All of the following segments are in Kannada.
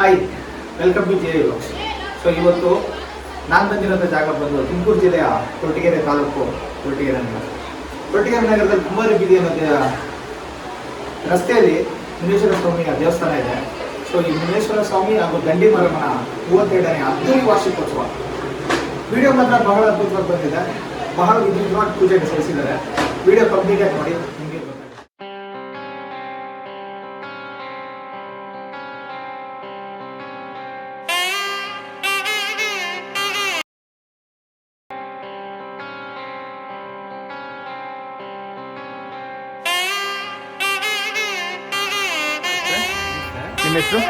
Hi welcome to J so ಇವತ್ತು ನಾನು ಬಂದಿರೋಂಥ ಜಾಗ ಬಂದು ತುಮಕೂರು ಜಿಲ್ಲೆಯ ಕೊರಟಗೆರೆ ತಾಲೂಕು ಕೊರಟಗೆರೆ ನಗರ. ಕೊರಟಗೆರೆ ನಗರದಲ್ಲಿ ಕುಮಾರಿ ಬೀದಿಯ ಮಧ್ಯ ರಸ್ತೆಯಲ್ಲಿ ಮುನೇಶ್ವರ ಸ್ವಾಮಿಯ ದೇವಸ್ಥಾನ ಇದೆ. ಸೊ ಈ ಮುನೇಶ್ವರ ಸ್ವಾಮಿ ಹಾಗೂ ದಂಡಿ ಮರಮನ ಮೂವತ್ತೆರಡನೇ ಅದ್ದೂರಿ ವಾರ್ಷಿಕೋತ್ಸವ ವಿಡಿಯೋ ಮಾತ್ರ ಬಹಳ ಅದ್ಭುತವಾಗಿ ಬಂದಿದೆ. ಬಹಳ ವಿದ್ಯುತ್ವಾಗಿ ಪೂಜೆಗೆ ಸಲ್ಲಿಸಿದ್ದಾರೆ. ವಿಡಿಯೋ ಕಂಪ್ಲೀಟ್ ಆಗಿ ನೋಡಿ. ನಿಮ್ಮ ಹೆಸರು?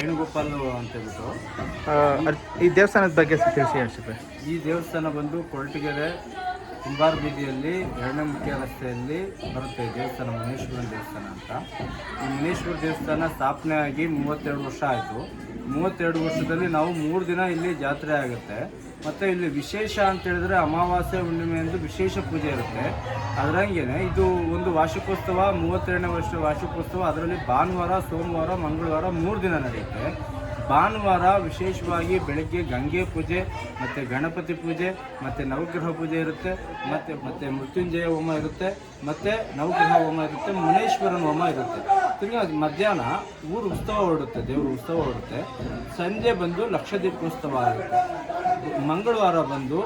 ವೇಣುಗೋಪಾಲ್ ಅಂತ ಹೇಳ್ಬಿಟ್ಟು. ಈ ದೇವಸ್ಥಾನದ ಬಗ್ಗೆ ತಿಳಿಸಿ ಅನ್ಸುತ್ತೆ. ಈ ದೇವಸ್ಥಾನ ಬಂದು ಕೊರಟಗೆರೆ ಕುಂಬಾರ ಬೀದಿಯಲ್ಲಿ ಎರಡನೇ ಮುಖ್ಯ ರಸ್ತೆಯಲ್ಲಿ ಬರುತ್ತೆ ದೇವಸ್ಥಾನ ಮುನೇಶ್ವರನ ದೇವಸ್ಥಾನ ಅಂತ. ಈ ಮುನೇಶ್ವರ ದೇವಸ್ಥಾನ ಸ್ಥಾಪನೆ ಆಗಿ ಮೂವತ್ತೆರಡು ವರ್ಷ ಆಯಿತು. ಮೂವತ್ತೆರಡು ವರ್ಷದಲ್ಲಿ ನಾವು ಮೂರು ದಿನ ಇಲ್ಲಿ ಜಾತ್ರೆ ಆಗುತ್ತೆ. ಮತ್ತು ಇಲ್ಲಿ ವಿಶೇಷ ಅಂತ ಹೇಳಿದ್ರೆ ಅಮಾವಾಸ್ಯೆ ಹುಣ್ಣಿಮೆ ಎಂದು ವಿಶೇಷ ಪೂಜೆ ಇರುತ್ತೆ. ಅದರಂಗೇನೆ ಇದು ಒಂದು ವಾರ್ಷಿಕೋತ್ಸವ, ಮೂವತ್ತೆರಡನೇ ವರ್ಷ ವಾರ್ಷಿಕೋತ್ಸವ, ಅದರಲ್ಲಿ ಭಾನುವಾರ, ಸೋಮವಾರ, ಮಂಗಳವಾರ ಮೂರು ದಿನ ನಡೆಯುತ್ತೆ. ಭಾನುವಾರ ವಿಶೇಷವಾಗಿ ಬೆಳಗ್ಗೆ ಗಂಗೆ ಪೂಜೆ, ಮತ್ತು ಗಣಪತಿ ಪೂಜೆ, ಮತ್ತು ನವಗ್ರಹ ಪೂಜೆ ಇರುತ್ತೆ, ಮತ್ತು ಮತ್ತು ಮೃತ್ಯುಂಜಯ ಹೋಮ ಇರುತ್ತೆ, ಮತ್ತು ನವಗ್ರಹ ಹೋಮ ಇರುತ್ತೆ, ಮುನೇಶ್ವರನ ಹೋಮ ಇರುತ್ತೆ. ತಿರ್ಗಾ ಮಧ್ಯಾಹ್ನ ಊರು ಉತ್ಸವ ಹೊರಡುತ್ತೆ ದೇವರು ಉತ್ಸವ ಹೊರಡುತ್ತೆ ಸಂಜೆ ಬಂದು ಲಕ್ಷದೀಪೋತ್ಸವ ಆಗುತ್ತೆ. ಮಂಗಳವಾರ ಬಂದು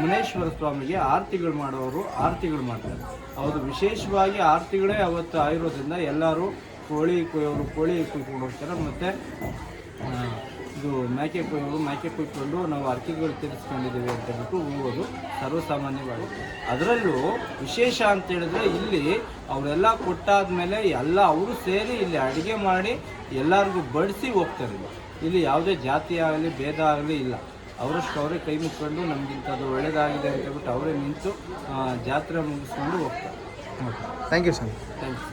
ಮುನೇಶ್ವರ ಸ್ವಾಮಿಗೆ ಆರತಿಗಳು ಮಾಡೋರು, ಆರತಿಗಳು ಮಾಡ್ತಾರೆ. ಅವರು ವಿಶೇಷವಾಗಿ ಆರತಿಗಳೇ ಅವತ್ತು ಆಗಿರೋದ್ರಿಂದ ಎಲ್ಲರೂ ಕೋಳಿ ಕೊಯ್ಯೋರು, ಕೋಳಿ ಕುಯ್ಕೊಂಡು ಹೋಗ್ತಾರೆ, ಮತ್ತು ಇದು ಮೇಕೆ ಕೊಯ್ಯೋದು ಮೇಕೆ ಕೊಯ್ಕೊಂಡು ನಾವು ಅರ್ಕಿಗಳು ತೀರಿಸ್ಕೊಂಡಿದ್ದೀವಿ ಅಂತ ಹೇಳ್ಬಿಟ್ಟು ಹೋಗೋದು ಸರ್ವಸಾಮಾನ್ಯವಾಗಿ. ಅದರಲ್ಲೂ ವಿಶೇಷ ಅಂತ ಹೇಳಿದ್ರೆ ಇಲ್ಲಿ ಅವರೆಲ್ಲ ಕೊಟ್ಟಾದ್ಮೇಲೆ ಎಲ್ಲ ಅವರು ಸೇರಿ ಇಲ್ಲಿ ಅಡುಗೆ ಮಾಡಿ ಎಲ್ಲರಿಗೂ ಬಡಿಸಿ ಹೋಗ್ತಾರೆ. ಇಲ್ಲಿ. ಯಾವುದೇ ಜಾತಿ ಆಗಲಿ ಭೇದ ಆಗಲಿ ಇಲ್ಲ. ಅವರಷ್ಟು ಅವರೇ ಕೈ ಮುಕ್ಕೊಂಡು ಅದು ಒಳ್ಳೆಯದಾಗಿದೆ ಅಂತ ಹೇಳ್ಬಿಟ್ಟು ಅವರೇ ನಿಂತು ಜಾತ್ರೆ ಮುಗಿಸ್ಕೊಂಡು ಹೋಗ್ತಾರೆ. Thank you sir thanks